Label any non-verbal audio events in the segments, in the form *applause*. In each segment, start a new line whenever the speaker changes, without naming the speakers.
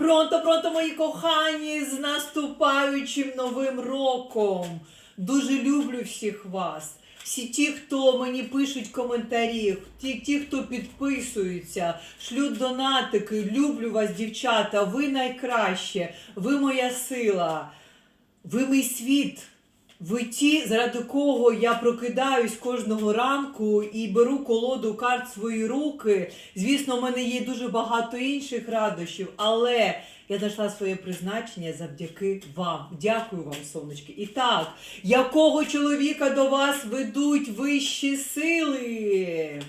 Пронто, пронто, мої кохані, з наступаючим новим роком. Дуже люблю всіх вас. Всі ті, хто мені пишуть коментарі, ті, ті, хто підписуються, шлють донатики. Люблю вас, дівчата. Ви найкраще, ви моя сила, ви мій світ. Ви ті, заради кого я прокидаюсь кожного ранку і беру колоду карт свої руки. Звісно, в мене є дуже багато інших радощів, але я знайшла своє призначення завдяки вам. Дякую вам, сонечки. І так, якого чоловіка до вас ведуть вищі сили?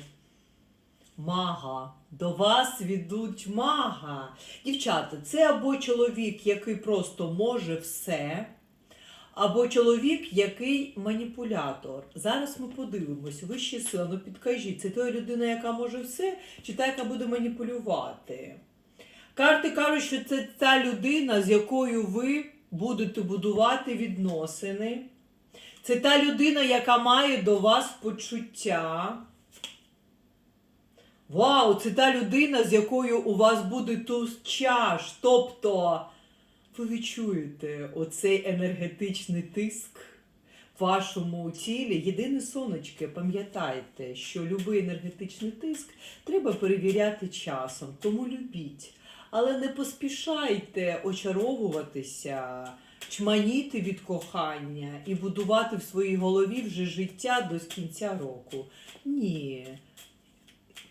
Мага. До вас ведуть мага. Дівчата, це або чоловік, який просто може все. Або чоловік, який маніпулятор. Зараз ми подивимось, вищі сили, ну підкажіть, це та людина, яка може все, чи та, яка буде маніпулювати? Карти кажуть, що це та людина, з якою ви будете будувати відносини. Це та людина, яка має до вас почуття. Вау, це та людина, з якою у вас буде туз чаш. Тобто ви відчуєте оцей енергетичний тиск в вашому тілі. Єдине сонечки, пам'ятайте, що будь-який енергетичний тиск треба перевіряти часом, тому любіть. Але не поспішайте очаровуватися, чманіти від кохання і будувати в своїй голові вже життя до кінця року. Ні.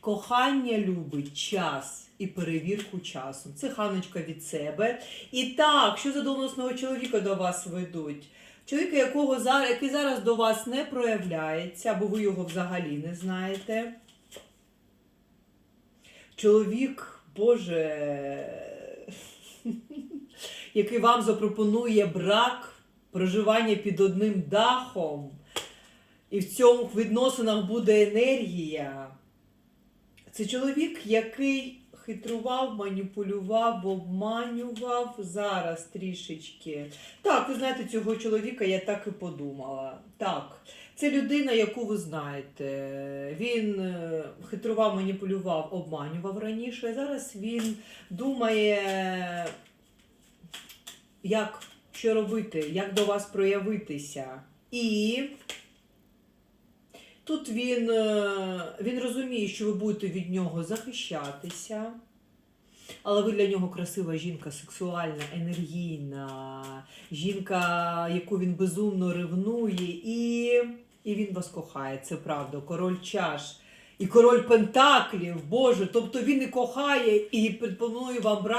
Кохання любить час і перевірку часу. Це ханочка від себе. І так, що за доносного чоловіка до вас ведуть? Чоловіка, якого зараз, який зараз до вас не проявляється, або ви його взагалі не знаєте. Чоловік, Боже, *laughs* який вам запропонує брак проживання під одним дахом, і в цьому відносинах буде енергія. Це чоловік, який хитрував, маніпулював, обманював зараз трішечки. Так, ви знаєте, цього чоловіка я так і подумала. Так, це людина, яку ви знаєте. Він е, хитрував, маніпулював, обманював раніше. Зараз він думає, як що робити, як до вас проявитися. І Тут він, е, він розуміє, що ви будете від нього захищатися, але ви для нього красива жінка, сексуальна, енергійна, жінка, яку він безумно ревнує, і, і він вас кохає, це правда. Король чаш. І король Пентаклів, Боже, тобто він і кохає, і пропонує вам брак.